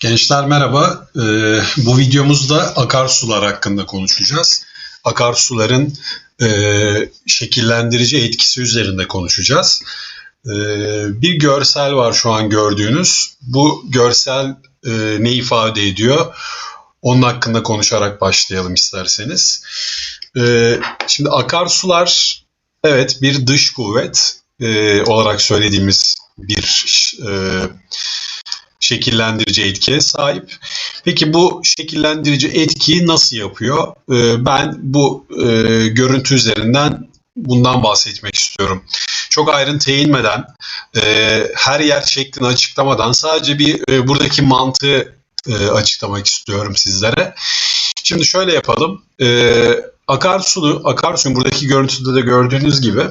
Gençler merhaba. Ee, bu videomuzda akarsular hakkında konuşacağız. Akarsuların e, şekillendirici etkisi üzerinde konuşacağız. Ee, bir görsel var şu an gördüğünüz. Bu görsel e, ne ifade ediyor? Onun hakkında konuşarak başlayalım isterseniz. Ee, şimdi akarsular evet bir dış kuvvet e, olarak söylediğimiz bir şekillendirici etkiye sahip. Peki bu şekillendirici etkiyi nasıl yapıyor? Ee, ben bu e, görüntü üzerinden bundan bahsetmek istiyorum. Çok ayrıntıya inmeden, e, her yer şeklini açıklamadan sadece bir e, buradaki mantığı açıklamak istiyorum sizlere. Şimdi şöyle yapalım. Akarsu, akarsuyun buradaki görüntüde de gördüğünüz gibi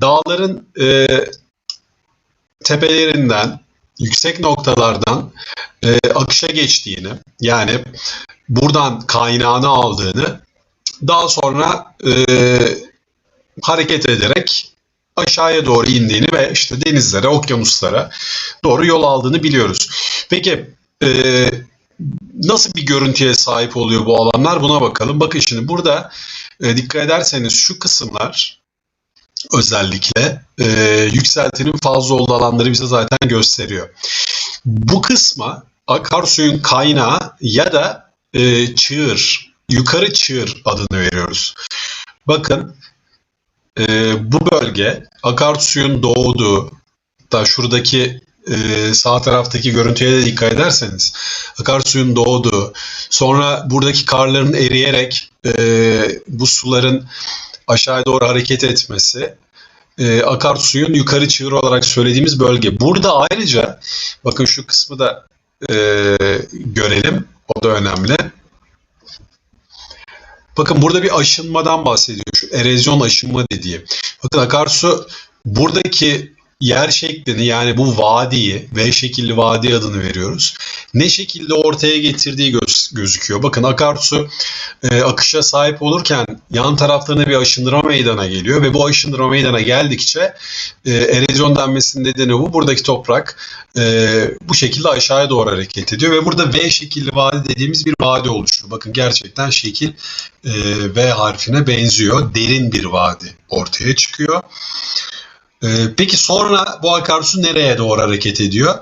dağların tepelerinden yüksek noktalardan e, akışa geçtiğini yani buradan kaynağını aldığını daha sonra e, hareket ederek aşağıya doğru indiğini ve işte denizlere, okyanuslara doğru yol aldığını biliyoruz. Peki e, nasıl bir görüntüye sahip oluyor bu alanlar buna bakalım. Bakın şimdi burada e, dikkat ederseniz şu kısımlar özellikle e, yükseltinin fazla olduğu alanları bize zaten gösteriyor. Bu kısma akarsuyun kaynağı ya da e, çığır, yukarı çığır adını veriyoruz. Bakın e, bu bölge akarsuyun doğduğu, da şuradaki e, sağ taraftaki görüntüye de dikkat ederseniz akarsuyun doğduğu, sonra buradaki karların eriyerek e, bu suların aşağıya doğru hareket etmesi e, akarsuyun yukarı çığır olarak söylediğimiz bölge. Burada ayrıca bakın şu kısmı da e, görelim. O da önemli. Bakın burada bir aşınmadan bahsediyor. Şu erozyon aşınma dediği. Bakın akarsu buradaki yer şeklini yani bu vadiyi V şekilli vadi adını veriyoruz. Ne şekilde ortaya getirdiği göz, gözüküyor. Bakın akarsu e, akışa sahip olurken yan taraflarına bir aşındırma meydana geliyor ve bu aşındırma meydana geldikçe e, erozyon denmesinin nedeni bu. Buradaki toprak e, bu şekilde aşağıya doğru hareket ediyor ve burada V şekilli vadi dediğimiz bir vadi oluşuyor. Bakın gerçekten şekil e, V harfine benziyor. Derin bir vadi ortaya çıkıyor. Ee, peki sonra bu akarsu nereye doğru hareket ediyor?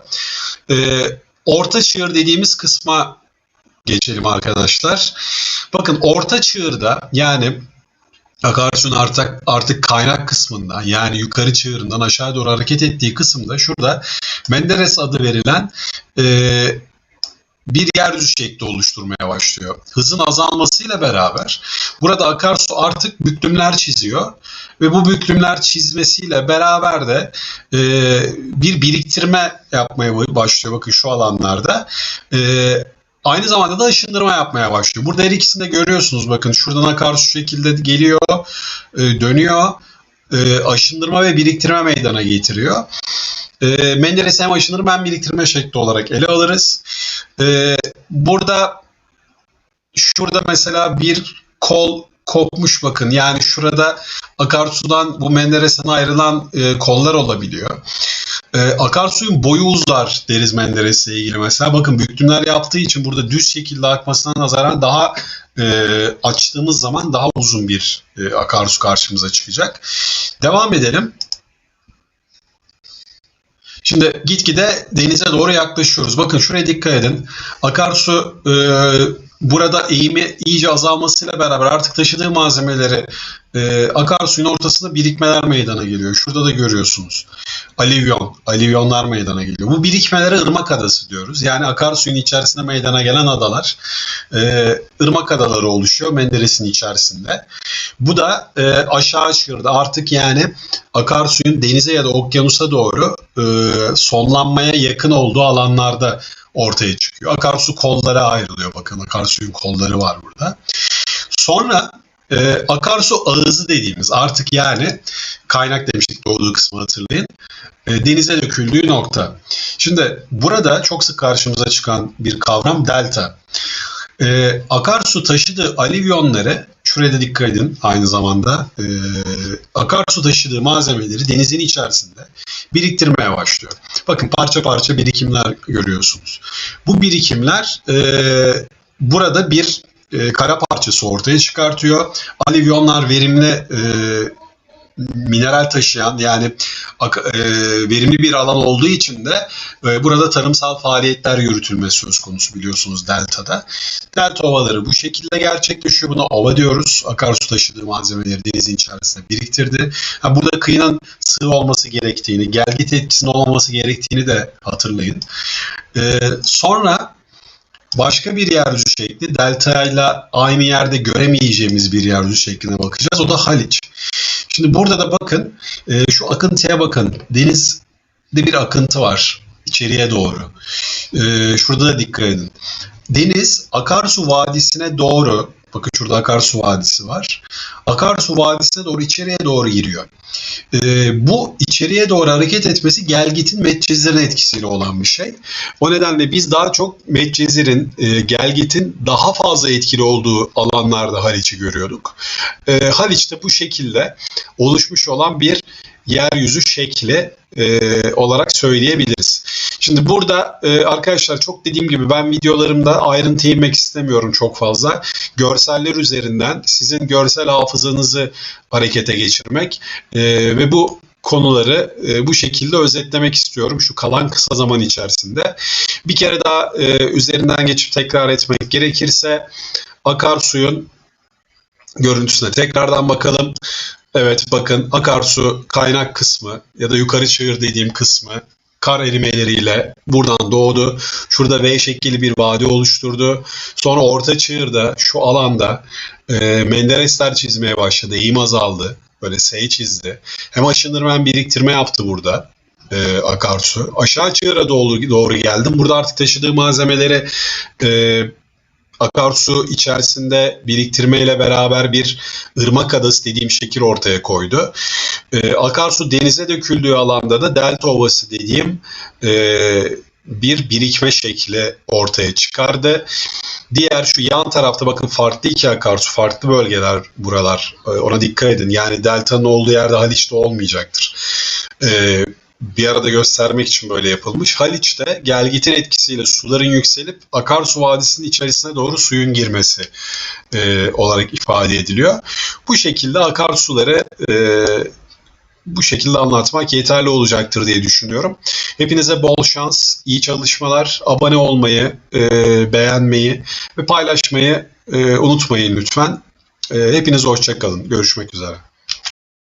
Ee, orta çığır dediğimiz kısma geçelim arkadaşlar. Bakın orta çığırda yani akarsunun artık artık kaynak kısmında yani yukarı çığırından aşağı doğru hareket ettiği kısımda şurada Menderes adı verilen e, bir yeryüzü şekli oluşturmaya başlıyor. Hızın azalmasıyla beraber burada akarsu artık büklümler çiziyor ve bu büklümler çizmesiyle beraber de e, bir biriktirme yapmaya başlıyor. Bakın şu alanlarda. E, aynı zamanda da ışındırma yapmaya başlıyor. Burada her ikisini de görüyorsunuz. Bakın şuradan akarsu şekilde geliyor, e, dönüyor. E, aşındırma ve biriktirme meydana getiriyor. E, Menderes hem aşınır hem biriktirme şekli olarak ele alırız. E, burada şurada mesela bir kol kopmuş bakın. Yani şurada akarsudan bu Menderes'ten ayrılan e, kollar olabiliyor. E, akarsuyun boyu uzar deriz Menderes'le ilgili mesela. Bakın büktümler yaptığı için burada düz şekilde akmasına nazaran daha e, açtığımız zaman daha uzun bir e, akarsu karşımıza çıkacak. Devam edelim. Şimdi gitgide denize doğru yaklaşıyoruz. Bakın şuraya dikkat edin. Akarsu e, burada eğimi iyice azalmasıyla beraber artık taşıdığı malzemeleri e, akarsuyun ortasında birikmeler meydana geliyor. Şurada da görüyorsunuz. Alivyon, alivyonlar meydana geliyor. Bu birikmelere ırmak adası diyoruz. Yani akarsuyun içerisinde meydana gelen adalar e, ırmak adaları oluşuyor Menderes'in içerisinde. Bu da e, aşağı çığırda artık yani akarsuyun denize ya da okyanusa doğru e, sonlanmaya yakın olduğu alanlarda ortaya çıkıyor. Akarsu kollara ayrılıyor. Bakın akarsuyun kolları var burada. Sonra e, akarsu ağızı dediğimiz artık yani kaynak demiştik doğduğu kısmı hatırlayın. E, denize döküldüğü nokta. Şimdi burada çok sık karşımıza çıkan bir kavram delta. E, akarsu taşıdığı alivyonları şuraya da dikkat edin aynı zamanda. E, akarsu taşıdığı malzemeleri denizin içerisinde biriktirmeye başlıyor. Bakın parça parça birikimler görüyorsunuz. Bu birikimler e, burada bir e, kara parçası ortaya çıkartıyor. Alivyonlar verimli e, mineral taşıyan yani e, verimli bir alan olduğu için de e, burada tarımsal faaliyetler yürütülmesi söz konusu biliyorsunuz deltada. Delta ovaları bu şekilde gerçekleşiyor. Buna ova diyoruz. Akarsu taşıdığı malzemeleri denizin içerisinde biriktirdi. Burada kıyının sığ olması gerektiğini, gelgit etkisinin olmaması gerektiğini de hatırlayın. E, sonra başka bir yeryüzü şekli delta ile aynı yerde göremeyeceğimiz bir yeryüzü şekline bakacağız. O da Haliç. Şimdi burada da bakın e, şu akıntıya bakın. Denizde bir akıntı var içeriye doğru. E, şurada da dikkat edin. Deniz akarsu vadisine doğru bakın şurada akarsu vadisi var. Akarsu vadisine doğru içeriye doğru giriyor. E, bu içeriye doğru hareket etmesi gelgitin Medcezir'in etkisiyle olan bir şey. O nedenle biz daha çok Medcezir'in, e, gelgitin daha fazla etkili olduğu alanlarda Haliç'i görüyorduk. E, Haliç de bu şekilde oluşmuş olan bir yeryüzü şekli e, olarak söyleyebiliriz. Şimdi burada e, arkadaşlar çok dediğim gibi ben videolarımda ayrıntı inmek istemiyorum çok fazla. Görseller üzerinden sizin görsel hafızanızı harekete geçirmek e, ve bu konuları e, bu şekilde özetlemek istiyorum şu kalan kısa zaman içerisinde. Bir kere daha e, üzerinden geçip tekrar etmek gerekirse akarsuyun görüntüsüne tekrardan bakalım. Evet bakın akarsu kaynak kısmı ya da yukarı çığır dediğim kısmı kar erimeleriyle buradan doğdu. Şurada V şekilli bir vadi oluşturdu. Sonra orta çığırda şu alanda e, menderesler çizmeye başladı. Eğim azaldı. Böyle S çizdi. Hem aşınırma hem biriktirme yaptı burada e, akarsu. Aşağı çığıra doğru, doğru geldim. Burada artık taşıdığı malzemeleri e, akarsu içerisinde biriktirmeyle beraber bir ırmak adası dediğim şekil ortaya koydu. Ee, akarsu denize döküldüğü alanda da delta ovası dediğim e, bir birikme şekli ortaya çıkardı. Diğer şu yan tarafta bakın farklı iki akarsu, farklı bölgeler buralar. Ee, ona dikkat edin. Yani deltanın olduğu yerde Haliç'te olmayacaktır. Ee, bir arada göstermek için böyle yapılmış. Haliç'te gelgitin etkisiyle suların yükselip akarsu vadisinin içerisine doğru suyun girmesi e, olarak ifade ediliyor. Bu şekilde akarsuları e, bu şekilde anlatmak yeterli olacaktır diye düşünüyorum. Hepinize bol şans, iyi çalışmalar, abone olmayı, e, beğenmeyi ve paylaşmayı e, unutmayın lütfen. E, hepinize hoşçakalın. Görüşmek üzere.